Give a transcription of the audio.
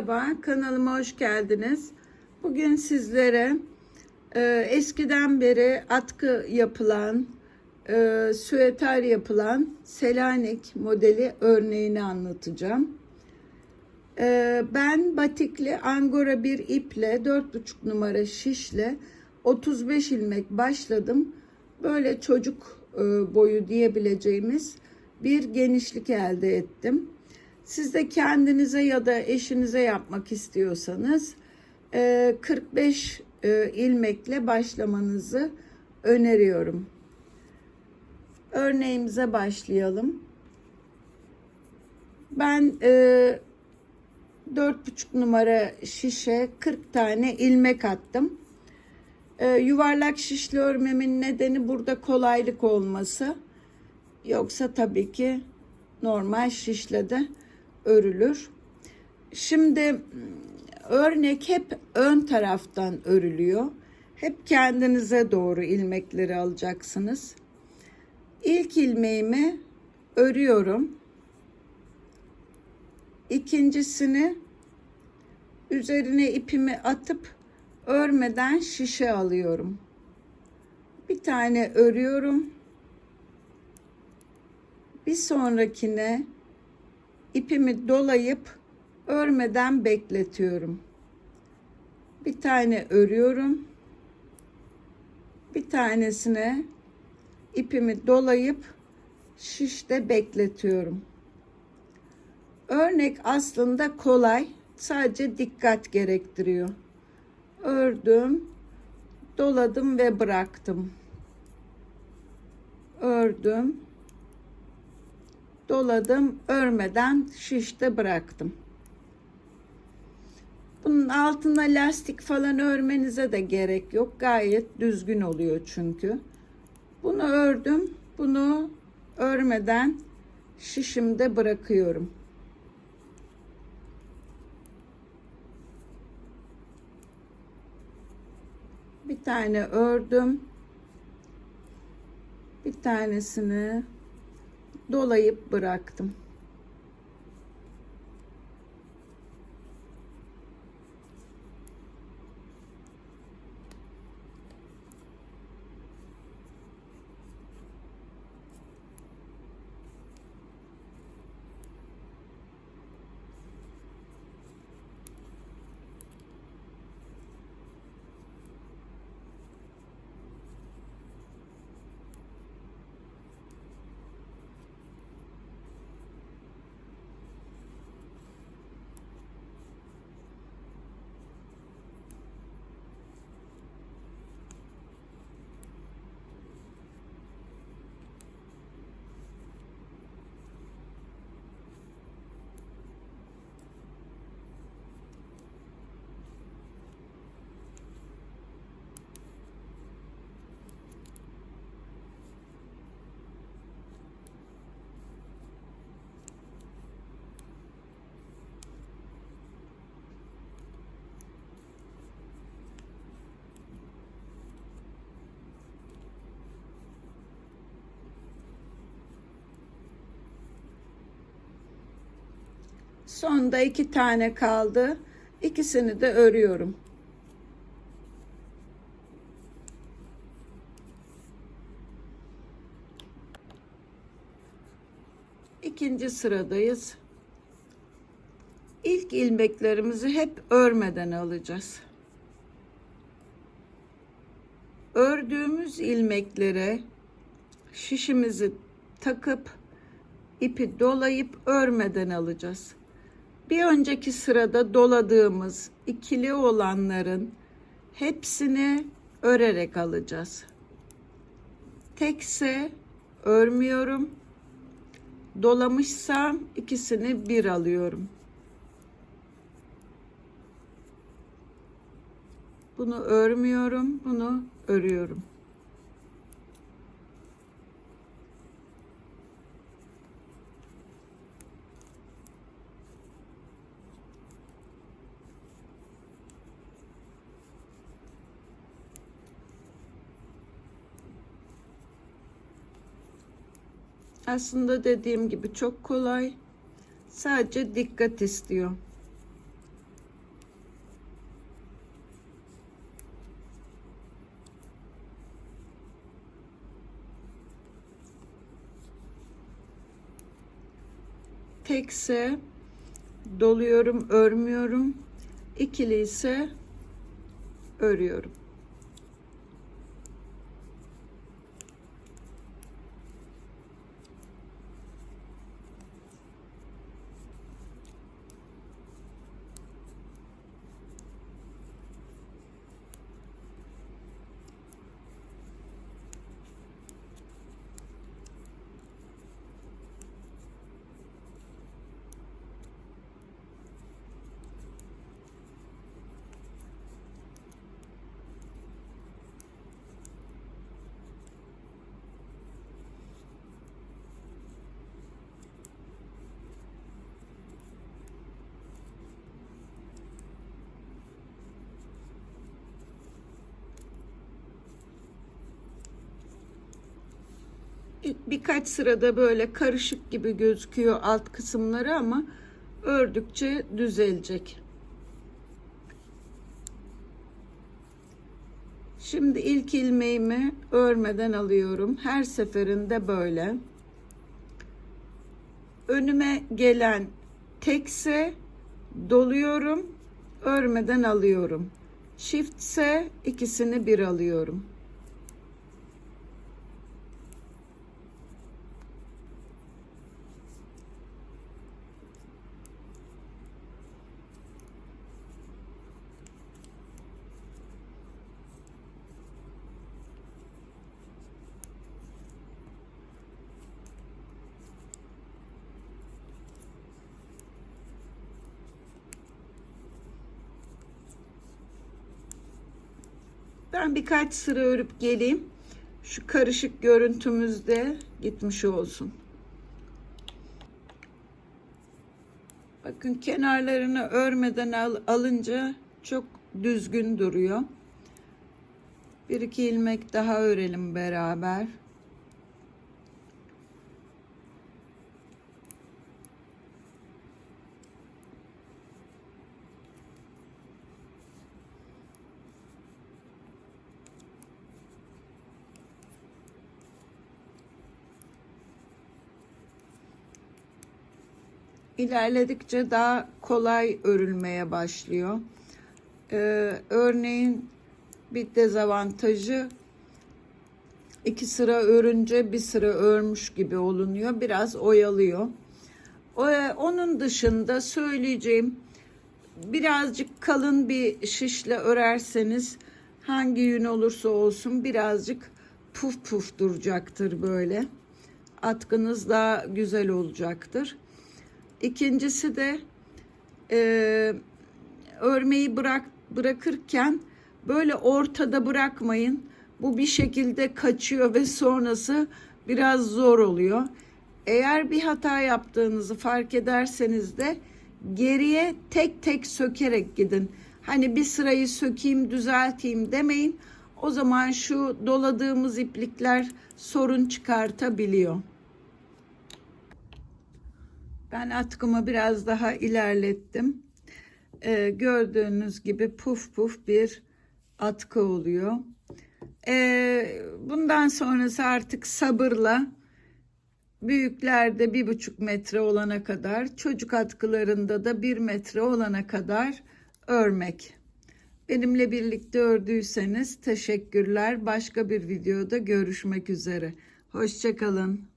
Merhaba, kanalıma hoş geldiniz. Bugün sizlere e, eskiden beri atkı yapılan, e, süeter yapılan Selanik modeli örneğini anlatacağım. E, ben batikli angora bir iple 4,5 numara şişle 35 ilmek başladım. Böyle çocuk e, boyu diyebileceğimiz bir genişlik elde ettim. Siz de kendinize ya da eşinize yapmak istiyorsanız e, 45 e, ilmekle başlamanızı öneriyorum. Örneğimize başlayalım. Ben e, 4,5 numara şişe 40 tane ilmek attım. E, yuvarlak şişli örmemin nedeni burada kolaylık olması. Yoksa tabii ki normal şişle de örülür. Şimdi örnek hep ön taraftan örülüyor. Hep kendinize doğru ilmekleri alacaksınız. İlk ilmeğimi örüyorum. İkincisini üzerine ipimi atıp örmeden şişe alıyorum. Bir tane örüyorum. Bir sonrakine ipimi dolayıp örmeden bekletiyorum. Bir tane örüyorum. Bir tanesine ipimi dolayıp şişte bekletiyorum. Örnek aslında kolay, sadece dikkat gerektiriyor. Ördüm, doladım ve bıraktım. Ördüm, doladım, örmeden şişte bıraktım. Bunun altına lastik falan örmenize de gerek yok. Gayet düzgün oluyor çünkü. Bunu ördüm. Bunu örmeden şişimde bırakıyorum. Bir tane ördüm. Bir tanesini dolayıp bıraktım. Sonda iki tane kaldı. İkisini de örüyorum. İkinci sıradayız. İlk ilmeklerimizi hep örmeden alacağız. Ördüğümüz ilmeklere şişimizi takıp ipi dolayıp örmeden alacağız. Bir önceki sırada doladığımız ikili olanların hepsini örerek alacağız. Tekse örmüyorum. Dolamışsam ikisini bir alıyorum. Bunu örmüyorum, bunu örüyorum. Aslında dediğim gibi çok kolay. Sadece dikkat istiyor. tekse doluyorum örmüyorum ikili ise örüyorum birkaç sırada böyle karışık gibi gözüküyor alt kısımları ama ördükçe düzelecek. Şimdi ilk ilmeğimi örmeden alıyorum. Her seferinde böyle. Önüme gelen tekse doluyorum, örmeden alıyorum. Çiftse ikisini bir alıyorum. Ben birkaç sıra örüp geleyim. Şu karışık görüntümüzde gitmiş olsun. Bakın kenarlarını örmeden al, alınca çok düzgün duruyor. Bir iki ilmek daha örelim beraber. İlerledikçe daha kolay örülmeye başlıyor. Ee, örneğin bir dezavantajı iki sıra örünce bir sıra örmüş gibi olunuyor. Biraz oyalıyor. O, onun dışında söyleyeceğim birazcık kalın bir şişle örerseniz hangi yün olursa olsun birazcık puf puf duracaktır böyle. Atkınız daha güzel olacaktır. İkincisi de e, örmeyi bırak bırakırken böyle ortada bırakmayın. Bu bir şekilde kaçıyor ve sonrası biraz zor oluyor. Eğer bir hata yaptığınızı fark ederseniz de geriye tek tek sökerek gidin. Hani bir sırayı sökeyim, düzelteyim demeyin. O zaman şu doladığımız iplikler sorun çıkartabiliyor. Ben atkımı biraz daha ilerlettim. Ee, gördüğünüz gibi puf puf bir atkı oluyor. Ee, bundan sonrası artık sabırla büyüklerde bir buçuk metre olana kadar çocuk atkılarında da bir metre olana kadar örmek. Benimle birlikte ördüyseniz teşekkürler. Başka bir videoda görüşmek üzere. Hoşçakalın.